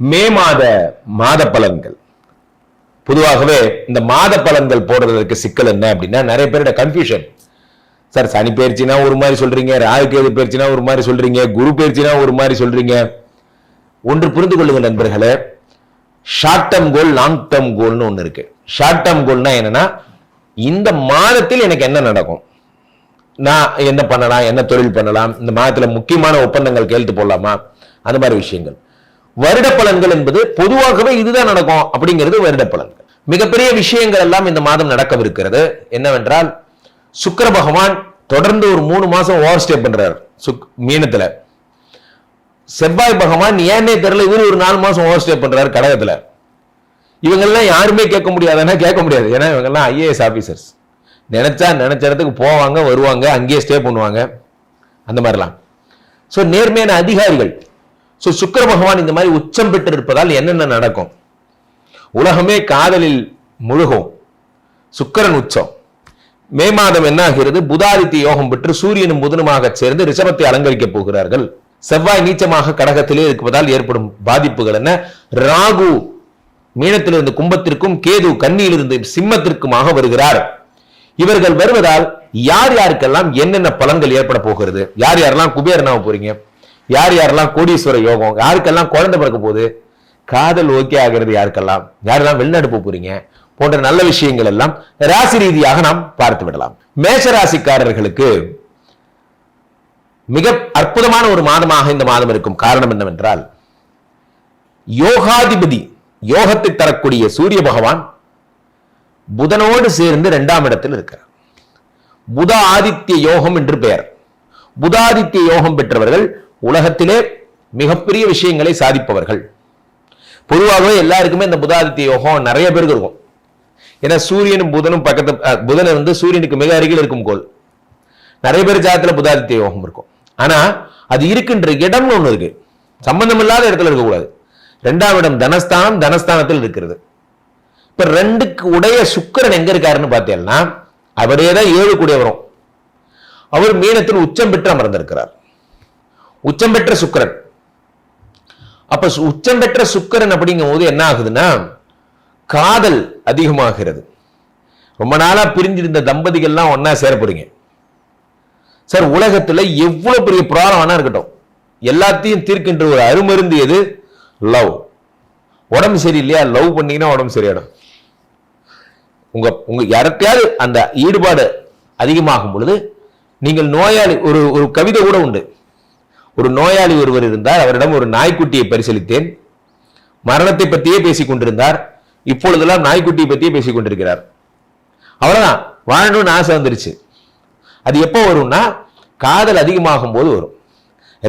மே மாத மாத பலன்கள் பொதுவாகவே இந்த மாத பலன்கள் போடுறதுக்கு சிக்கல் என்ன அப்படின்னா நிறைய பேரோட கன்ஃபியூஷன் சார் சனி பயிற்சினா ஒரு மாதிரி சொல்றீங்க ராகுகேது பயிற்சினா ஒரு மாதிரி சொல்றீங்க குரு பயிற்சினா ஒரு மாதிரி சொல்றீங்க. ஒன்று புரிந்து கொள்ளுங்கள் நண்பர்களே short term goal long term கோல்னு ஒன்று இருக்கு. ஷார்ட் டேர்ம் கோல்னா என்னன்னா இந்த மாதத்தில் எனக்கு என்ன நடக்கும்? நான் என்ன பண்ணலாம் என்ன தொழில் பண்ணலாம் இந்த மாதத்தில் முக்கியமான ஒப்பந்தங்கள் கையெழுத்து போடலாமா அந்த மாதிரி விஷயங்கள். வருட பலன்கள் என்பது பொதுவாகவே இதுதான் நடக்கும் அப்படிங்கிறது வருட பலன்கள் மிகப்பெரிய விஷயங்கள் எல்லாம் இந்த மாதம் நடக்கவிருக்கிறது. என்னவென்றால் சுக்கர பகவான் தொடர்ந்து ஒரு மூணு மாசம் ஓவர் ஸ்டே பண்றாரு சுக் மீனத்துல. செவ்வாய் பகவான் ஏன்னே தெரியல இவரு ஒரு நாலு மாசம் ஓவர் ஸ்டே பண்றாரு கடகத்துல. இவங்கெல்லாம் யாருமே கேட்க முடியாதுன்னா கேட்க முடியாது. ஏன்னா இவங்கெல்லாம் ஐஏஎஸ் ஆபீசர்ஸ். நினைச்சா நினைச்ச இடத்துக்கு போவாங்க வருவாங்க அங்கேயே ஸ்டே பண்ணுவாங்க. அந்த மாதிரிலாம். ஸோ நேர்மையான அதிகாரிகள் ஸோ சுக்கிர பகவான் இந்த மாதிரி உச்சம் பெற்று இருப்பதால் என்னென்ன நடக்கும்? உலகமே காதலில் முழுகும். சுக்கிரன் உச்சம். மே மாதம் என்ன ஆகிறது புதாதித்ய யோகம் பெற்று சூரியனும் புதனுமாக சேர்ந்து ரிஷபத்தை அலங்கரிக்கப் போகிறார்கள். செவ்வாய் நீச்சமாக கடகத்திலே இருப்பதால் ஏற்படும் பாதிப்புகள் என்ன? ராகு மீனத்திலிருந்து கும்பத்திற்கும் கேது கண்ணியிலிருந்து சிம்மத்திற்குமாக வருகிறார். இவர்கள் வருவதால் யார் யாருக்கெல்லாம் என்னென்ன பலன்கள் ஏற்பட போகிறது? யார் யாரெல்லாம் குபேரனாக போறீங்க? யார் யாரெல்லாம் கோடீஸ்வர யோகம் யாருக்கெல்லாம் குழந்தை பிறக்க போகுது? காதல் ஓகே ஆகிறது யாருக்கெல்லாம்? யாரெல்லாம் வெளிநாடு போக போறீங்க? போன்ற நல்ல விஷயங்கள் எல்லாம் ராசி ரீதியாக நாம் பார்த்து விடலாம். மேஷ ராசிக்காரர்களுக்கு மிக அற்புதமான ஒரு மாதமாக இந்த மாதம் இருக்கும். காரணம் என்னவென்றால் யோகாதிபதி யோகத்தை தரக்கூடிய சூரிய பகவான் புதனோடு சேர்ந்து இரண்டாம் இடத்தில் இருக்கிறார். புத ஆதித்ய யோகம் என்று பெயர். புதாதித்ய யோகம் பெற்றவர்கள் உலகத்திலே மிகப்பெரிய விஷயங்களை சாதிப்பவர்கள். பொதுவாகவே எல்லாருக்குமே இந்த புதாதித்ய யோகம் நிறைய பேருக்கு இருக்கும். ஏன்னா சூரியனும் புதனும் பக்கத்து அஹ், புதன் வந்து சூரியனுக்கு மிக அருகில் இருக்கும் கோள். நிறைய பேர் ஜாதத்தில் புதாதித்ய யோகம் இருக்கும். ஆனா அது இருக்கின்ற இடம்னு ஒண்ணு இருக்கு. சம்பந்தம் இல்லாத இடத்துல இருக்கக்கூடாது. ரெண்டாம் இடம் தனஸ்தானம் தனஸ்தானத்தில் இருக்கிறது. இப்ப ரெண்டுக்கு உடைய சுக்கிரன் எங்க இருக்காருன்னு பார்த்தீங்கன்னா அவரே தான் ஏழு கூடிய வரும் அவர் மீனத்தில் உச்சம் பெற்று அமர்ந்திருக்கிறார். உச்சம் பெற்ற சுக்கரன். அப்ப சு- உச்சம் பெற்ற சுக்கரன் அப்படிங்கும் போது என்ன ஆகுதுன்னா காதல் அதிகமாகிறது. ரொம்ப நாளா பிரிஞ்சிருந்த தம்பதிகள்லாம் ஒன்னா சேர போறீங்க. சார் உலகத்துல எவ்வளவு பெரிய ப்ராப்ளம் வேணா இருக்கட்டும். எல்லாத்தையும் தீர்க்கின்ற ஒரு அருமருந்து எது? லவ். உடம்பு சரியில்லையா? லவ் பண்ணீங்கன்னா உடம்பு சரியாயிடும். உங்க உங்க யாருக்கையாவது அந்த ஈடுபாடு அதிகமாகும் பொழுது நீங்கள் நோயாளி ஒரு ஒரு கவிதை கூட உண்டு. ஒரு நோயாளி ஒருவர் இருந்தார் அவரிடம் ஒரு நாய்க்குட்டியை பரிசீலித்தேன் மரணத்தை பற்றியே பேசிக் கொண்டிருந்தார். இப்பொழுதெல்லாம் நாய்க்குட்டியை பற்றியே பேசிக் கொண்டிருக்கிறார். அவ்வளோதான் வாழணும்னு ஆசை வந்துருச்சு. அது எப்போ வரும்னா காதல் அதிகமாகும் போது வரும்.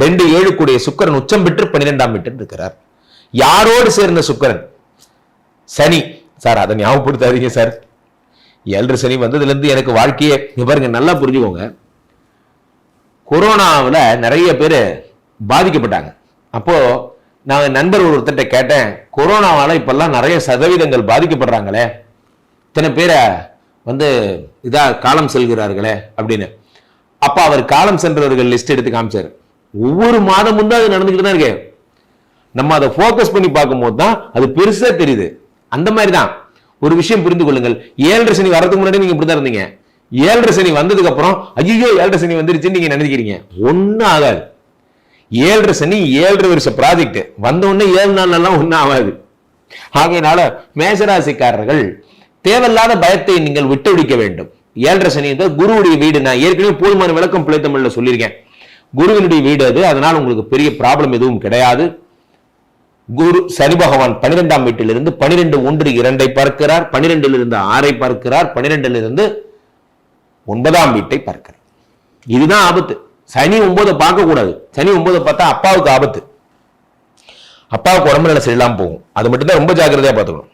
ரெண்டு ஏழு கூடிய சுக்கரன் உச்சம் பெற்று பன்னிரெண்டாம் வீட்டில் இருக்கிறார். யாரோடு சேர்ந்த சுக்கரன்? சனி. சார் அதை ஞாபகப்படுத்தாதீங்க சார். ஏழரை சனி வந்ததுலேருந்து எனக்கு வாழ்க்கையை பாருங்க நல்லா புரிஞ்சுக்கோங்க. கொரோனாவில் நிறைய பேர் பாதிக்கப்பட்டாங்க. அப்போது நான் நண்பர் ஒருத்தர்கிட்ட கேட்டேன் கொரோனாவால் இப்பெல்லாம் நிறைய சதவீதங்கள் பாதிக்கப்படுறாங்களே இத்தனை பேரை வந்து இதாக காலம் செல்கிறார்களே அப்படின்னு. அப்போ அவர் காலம் சென்றவர்கள் லிஸ்ட் எடுத்து காமிச்சார். ஒவ்வொரு மாதமும் தான் அது நடந்துக்கிட்டு தான் இருக்கு. நம்ம அதை ஃபோக்கஸ் பண்ணி பார்க்கும்போது தான் அது பெருசாக தெரியுது. அந்த மாதிரி தான். ஒரு விஷயம் புரிந்து கொள்ளுங்கள். ஏழரை சனி வரதுக்கு முன்னாடி நீங்கள் இப்படி தான் இருந்தீங்க. ஏழரை சனி வந்ததுக்கு அப்புறம் ஐயோ ஏழரை சனி வந்துருச்சுன்னு நீங்க நினைக்கிறீங்க ஒன்றும் ஆகாது. ஏழரை சனி ஏழரை வருஷ ப்ராஜெக்ட் வந்த உடனே ஏழு நாள் எல்லாம் ஒன்றும் ஆகாது. ஆகையினால மேசராசிக்காரர்கள் தேவையில்லாத பயத்தை நீங்கள் விட்டுவிடிக்க வேண்டும். ஏழரை சனி வந்து குருவுடைய வீடு. நான் ஏற்கனவே போதுமான விளக்கம் பிள்ளை தமிழ்ல சொல்லியிருக்கேன். குருவினுடைய வீடு அது. அதனால் உங்களுக்கு பெரிய ப்ராப்ளம் எதுவும் கிடையாது. குரு சனி பகவான் பனிரெண்டாம் வீட்டிலிருந்து பனிரெண்டு ஒன்று இரண்டை பார்க்கிறார். பனிரெண்டிலிருந்து ஆறை பார்க்கிறார். பனிரெண்டிலிருந்து ஒன்பதாம் வீட்டை பார்க்கிறார் இதுதான் ஆபத்து. சனி ஒன்பதை பார்க்க கூடாது சனி ஒன்பதை பார்த்தா அப்பாவுக்கு ஆபத்து. அப்பாவுக்கு உடம்பு நிலை சரியில்லாமல் போகும். அது மட்டும்தான் ரொம்ப ஜாக்கிரதையா பார்த்துக்கணும்.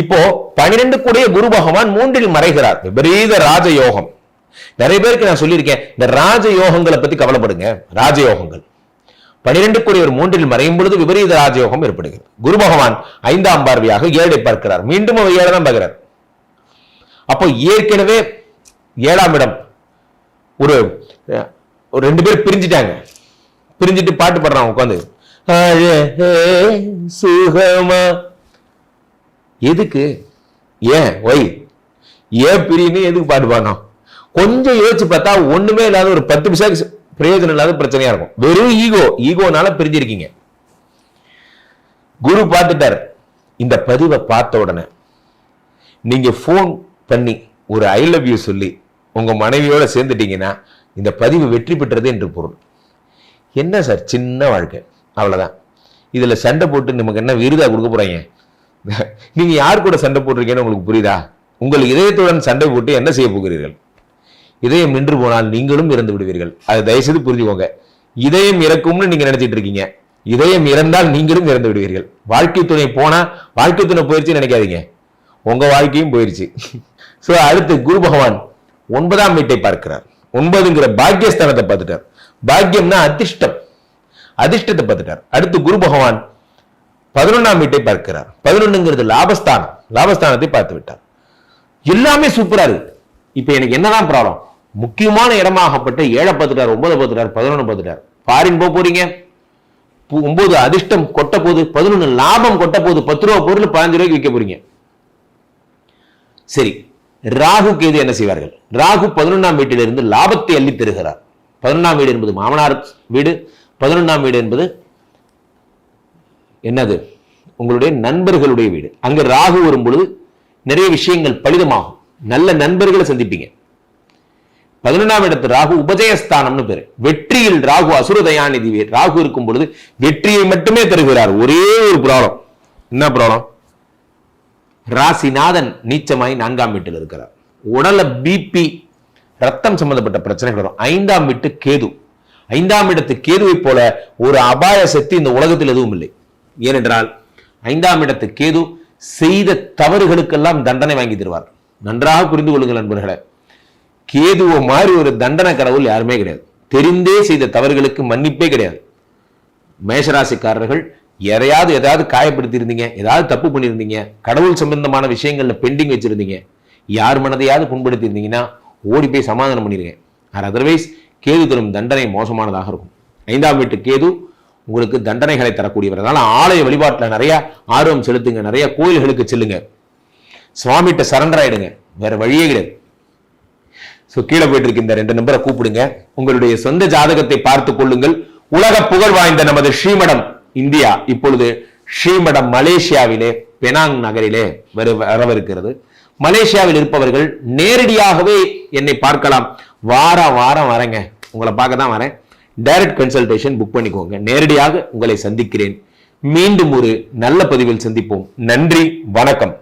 இப்போ பனிரெண்டு கூடிய குரு பகவான் மூன்றில் மறைகிறார். விபரீத ராஜயோகம். நிறைய பேருக்கு நான் சொல்லியிருக்கேன் இந்த ராஜ யோகங்களை பத்தி கவலைப்படுங்க. ராஜயோகங்கள். பனிரெண்டுக்குரிய ஒரு மூன்றில் மறையும் பொழுது விபரீத ராஜயோகம் ஏற்படுகிறது. குரு பகவான் ஐந்தாம் பார்வையாக ஏழை பார்க்கிறார். மீண்டும் அவர் ஏழை தான் பார்க்கிறார். அப்போ ஏற்கனவே ஏழாம் இடம். ஒரு ஒரு ரெண்டு பேர் பிரிஞ்சிட்டாங்க. பிரிஞ்சிட்டு பாட்டு பாடுறாங்க உட்காந்து. சுகமா. எதுக்கு? ஏன்? ஒய் ஏன் பிரியுன்னு எதுக்கு பாட்டு பாடணும் கொஞ்சம் யோசிச்சு பார்த்தா ஒண்ணுமே இல்லாத ஒரு பத்து நிமிஷம் பிரயோஜனம் இல்லாத பிரச்சனையா இருக்கும். வெறும் ஈகோ. ஈகோனால பிரிஞ்சிருக்கீங்க. குரு பார்த்துட்டார். இந்த பதிவை பார்த்த உடனே நீங்க ஃபோன் பண்ணி ஒரு ஐ லவ் யூ சொல்லி உங்கள் மனைவியோடு சேர்ந்துட்டீங்கன்னா இந்த பதிவு வெற்றி பெற்றது என்று பொருள். என்ன சார்? சின்ன வாழ்க்கை. அவ்வளோதான் இதில் சண்டை போட்டு நமக்கு என்ன விருதா கொடுக்க போகிறீங்க நீங்கள் யார் கூட சண்டை போட்டிருக்கீங்கன்னு உங்களுக்கு புரியுதா? உங்கள் இதயத்துடன் சண்டை போட்டு என்ன செய்ய போகிறீர்கள்? இதயம் நின்று போனால் நீங்களும் இறந்து விடுவீர்கள். அதை தயவுசெய்து புரிஞ்சுக்கோங்க. இதயம் இறக்கும்னு நீங்கள் நினச்சிட்டு இருக்கீங்க. இதயம் இறந்தால் நீங்களும் இறந்து விடுவீர்கள். வாழ்க்கை துணை போனால் வாழ்க்கை துணை போயிடுச்சுன்னு நினைக்காதீங்க. உங்கள் வாழ்க்கையும் போயிடுச்சு ஸோ அடுத்து குரு பகவான். ஒன்பதாம் வீட்டை பார்க்கிறார். ஒன்பதுங்கிற பாக்கியஸ்தானத்தை பார்த்துட்டார். பாக்கியம்னா அதிர்ஷ்டம். அதிர்ஷ்டத்தை பார்த்துட்டார். அடுத்து குரு பகவான் பதினொன்னாம் வீட்டை பார்க்கிறார். பதினொன்னுங்கிறது லாபஸ்தானம். லாபஸ்தானத்தை பார்த்து விட்டார் எல்லாமே சூப்பரா இருக்கு. இப்ப எனக்கு என்னதான் ப்ராப்ளம் முக்கியமான இடமாகப்பட்ட ஏழை பார்த்துட்டார் ஒன்பது பார்த்துட்டார் பதினொன்னு பார்த்துட்டார். ஃபாரின் போக போறீங்க? ஒன்பது அதிர்ஷ்டம் கொட்ட போகுது பதினொன்னு லாபம் கொட்ட போகுது. பத்து ரூபா பொருள் பதினஞ்சு ரூபாய்க்கு விற்க போறீங்க. சரி ராகு கேது என்ன செய்வார்கள்? ராகு பதினொன்றாம் வீட்டிலிருந்து லாபத்தை அள்ளி தருகிறார். பதினொன்றாம் வீடு என்பது மாமனார் வீடு. பதினொன்றாம் வீடு என்பது என்னது? உங்களுடைய நண்பர்களுடைய வீடு. அங்க ராகு வரும்பொழுது நிறைய விஷயங்கள் பலிதமாகும். நல்ல நண்பர்களை சந்திப்பீங்க. பதினொன்றாம் இடத்து ராகு உபஜயஸ்தானம்னு பேரு. வெற்றியில் ராகு அசுரதயாநிதி ராகு இருக்கும் பொழுது வெற்றியை மட்டுமே தருகிறார். ஒரே ஒரு ப்ராப்ளம் என்ன ப்ராப்ளம் ராசிநாதன் நீச்சமாய் நான்காம் வீட்டில் இருக்கிறார். உடல பிபி ரத்தம் சம்பந்தப்பட்ட பிரச்சனைகள் வரும். ஐந்தாம் வீட்டு கேது. ஐந்தாம் இடத்து கேதுவை போல ஒரு அபாய சக்தி இந்த உலகத்தில் எதுவும் இல்லை. ஏனென்றால் ஐந்தாம் இடத்து கேது செய்த தவறுகளுக்கெல்லாம் தண்டனை வாங்கி தருவார். நன்றாக புரிந்து கொள்ளுங்கள் நண்பர்களே. கேதுவை மாதிரி ஒரு தண்டனை கடவுள் யாருமே கிடையாது. தெரிந்தே செய்த தவறுகளுக்கு மன்னிப்பே கிடையாது. மேஷராசிக்காரர்கள் எதையாவது எதாவது காயப்படுத்தி இருந்தீங்க ஏதாவது தப்பு பண்ணியிருந்தீங்க கடவுள் சம்பந்தமான விஷயங்கள்ல பெண்டிங் வச்சிருந்தீங்க யார் மனதையாவது புண்படுத்தி இருந்தீங்கன்னா ஓடி போய் சமாதானம் பண்ணிருங்க. ஆர் அதர்வைஸ் கேது தரும் தண்டனை மோசமானதாக இருக்கும். ஐந்தாம் வீட்டு கேது உங்களுக்கு தண்டனைகளை தரக்கூடியவர். அதனால் ஆலய வழிபாட்டில் நிறைய ஆர்வம் செலுத்துங்க நிறைய கோயில்களுக்கு செல்லுங்க. சுவாமிகிட்ட சரண்டர் ஆயிடுங்க வேற வழியே கிடையாது. சோ கீழே போயிட்டு இருக்க இந்த ரெண்டு நம்பரை கூப்பிடுங்க. உங்களுடைய சொந்த ஜாதகத்தை பார்த்துக் கொள்ளுங்கள். உலக புகழ் வாய்ந்த நமது ஸ்ரீமடம் இந்தியா இப்பொழுது ஸ்ரீமடம் மலேசியாவிலே பெனாங் நகரிலே வரவிருக்கிறது. மலேசியாவில் இருப்பவர்கள் நேரடியாகவே என்னை பார்க்கலாம். வாரம் வாரம் வரேங்க. உங்களை பார்க்க தான் வரேன். டைரக்ட் கன்சல்டேஷன் புக் பண்ணிக்கோங்க. நேரடியாக உங்களை சந்திக்கிறேன். மீண்டும் ஒரு நல்ல பதிவில் சந்திப்போம். நன்றி வணக்கம்.